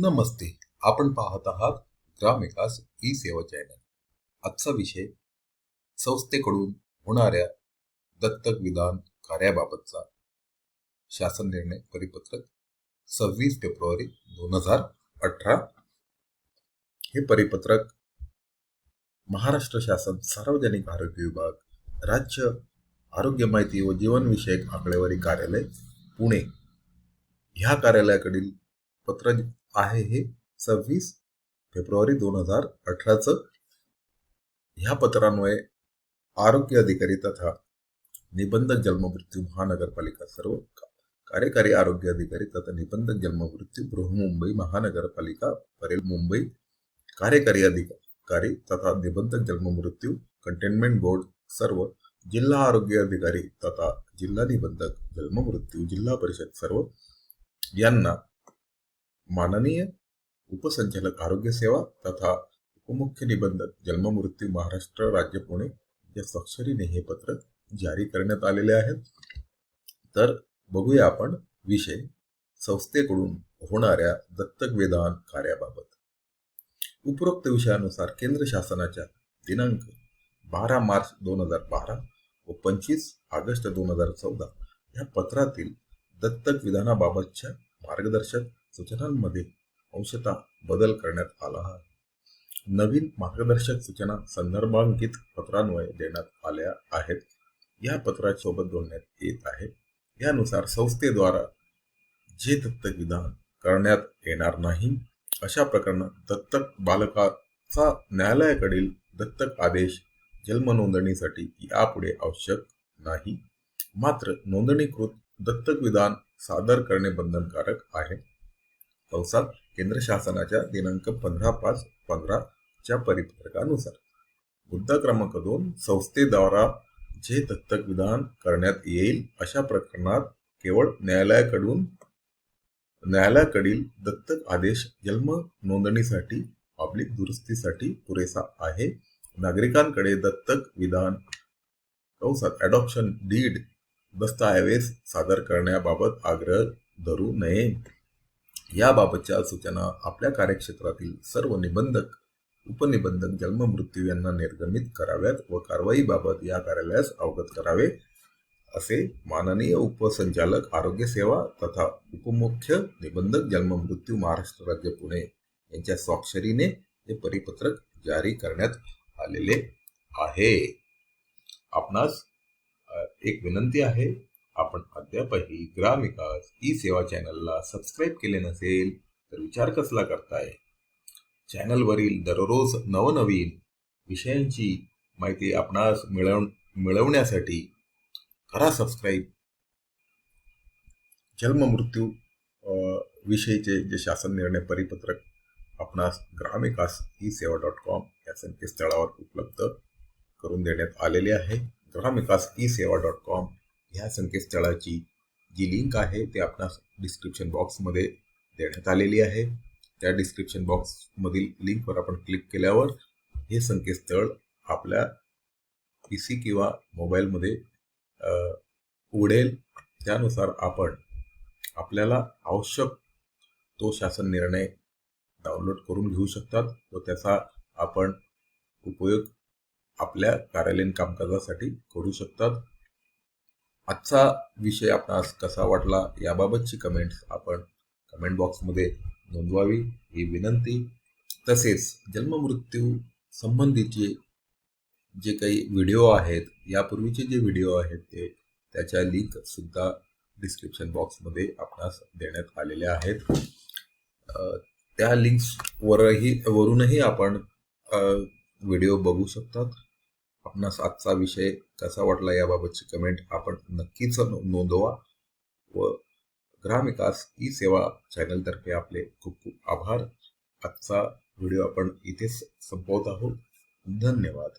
नमस्ते. आपण पाहत आहात ग्राम विकास ई सेवा चॅनल. आजचा विषय संस्थेकडून होणाऱ्या दत्तक विधान कार्याबाबतचा शासन निर्णय परिपत्रक सव्वीस फेब्रुवारी दोन हजार अठरा. हे परिपत्रक महाराष्ट्र शासन सार्वजनिक आरोग्य विभाग राज्य आरोग्य माहिती व जीवनविषयक आकडेवारी कार्यालय पुणे. ह्या कार्यालयाकडील पत्र आहे हे सव्वीस फेब्रुवारी दोन हजार अठराचं. ह्या पत्रान्वये आरोग्य अधिकारी तथा निबंधक जन्ममृत्यू महानगरपालिका सर्व कार्यकारी आरोग्य अधिकारी तथा निबंधक जन्ममृत्यू बृहमुंबई महानगरपालिका परेल मुंबई कार्यकारी अधिकारी तथा निबंधक जन्ममृत्यू कंटेनमेंट बोर्ड सर्व जिल्हा आरोग्य अधिकारी तथा जिल्हा निबंधक जन्ममृत्यू जिल्हा परिषद सर्व यांना माननीय उपसंचालक आरोग्य सेवा तथा उपमुख्य निबंधक जन्ममृत्यू महाराष्ट्र राज्य पुणे या स्वाक्षरीने हे पत्र जारी करण्यात आलेले आहेत तर बघूया आपण विषय संस्थेकडून होणाऱ्या दत्तक वेदान कार्याबाबत. उपरोक्त विषयानुसार केंद्र शासनाच्या दिनांक बारा मार्च दोन हजार बारा व पंचवीस ऑगस्ट दोन हजार चौदा या पत्रातील दत्तक विधानाबाबतच्या मार्गदर्शक सूचनांमध्ये अंशतः बदल करण्यात आला आहे. नवीन मार्गदर्शक सूचना संदर्भांकित पत्रान्वये देण्यात आल्या आहेत. या पत्रासोबत जोडण्यात येत आहे. यानुसार संस्थेद्वारा जे दत्तक विधान करण्यात येणार नाही. अशा प्रकरणात दत्तक बालकाचा न्यायालयाकडील दत्तक आदेश जन्म नोंदणीसाठी यापुढे आवश्यक नाही. मात्र नोंदणीकृत दत्तक विधान सादर करणे बंधनकारक आहे. कंसात केंद्र शासनाच्या दिनांक पंधरा पाच पंधरा च्या परिपत्रकानुसार. मुद्दा क्रमांक दोन संस्थेद्वारा जे दत्तक विधान करण्यात येईल अशा प्रकरणात केवळ न्यायालयाकडून न्यायालयाकडील दत्तक आदेश जन्म नोंदणीसाठी पब्लिक दुरुस्तीसाठी पुरेसा आहे. नागरिकांकडे दत्तक विधान कंसात ॲडॉप्शन डीड दस्तऐवज सादर करण्याबाबत आग्रह धरू नये. याबाबतच्या सूचना आपल्या कार्यक्षेत्रातील सर्व निबंधक उपनिबंधक जन्ममृत्यू यांना निर्गमित कराव्यात व कारवाईबाबत या कार्यालयास अवगत करावे असे माननीय उपसंचालक आरोग्य सेवा तथा उपमुख्य निबंधक जन्ममृत्यू महाराष्ट्र राज्य पुणे यांच्या स्वाक्षरीने हे परिपत्रक जारी करण्यात आलेले आहे. आपणास एक विनंती आहे आपण अद्यापही ग्रामविकास ई सेवा चॅनलला सबस्क्राईब केले नसेल तर विचार कसला करताय? चॅनलवरील दररोज नवनवीन विषयांची माहिती आपणास मिळव मिळवण्यासाठी करा सबस्क्राईब जन्ममृत्यू विषयीचे जे शासन निर्णय परिपत्रक आपणास ग्रामविकास ई सेवा डॉट कॉम या संकेतस्थळावर उपलब्ध करून देण्यात आलेले आहे. ग्रामविकास ई सेवा डॉट कॉम ह्या संकेतस्थळाची जी लिंक आहे ते आपणास डिस्क्रिप्शन बॉक्समध्ये देण्यात आलेली आहे. त्या डिस्क्रिप्शन बॉक्समधील लिंकवर आपण क्लिक केल्यावर हे संकेतस्थळ आपल्या पी सी किंवा मोबाईलमध्ये उघडेल. त्यानुसार आपण आपल्याला आवश्यक तो शासन निर्णय डाउनलोड करून घेऊ शकतात व त्याचा आपण उपयोग आपल्या कार्यालयीन कामकाजासाठी करू शकतात. आजचा विषय आपणास कसा वाटला याबाबतची कमेंट्स आपण कमेंट बॉक्समध्ये नोंदवावी ही विनंती. तसेच जन्ममृत्यू संबंधीचे जे काही व्हिडिओ आहेत यापूर्वीचे जे व्हिडिओ आहेत ते त्याच्या लिंकसुद्धा डिस्क्रिप्शन बॉक्समध्ये आपणास देण्यात आलेल्या आहेत. त्या लिंक्सवरही वरूनही आपण व्हिडिओ बघू शकतात. आपणास आजचा विषय कसा वाटला याबाबतची कमेंट आपण नक्कीच नोंदवा व ग्रामविकास ई सेवा चॅनलतर्फे आपले खूप खूप आभार. आजचा व्हिडिओ आपण इथेच संपवत आहोत. धन्यवाद.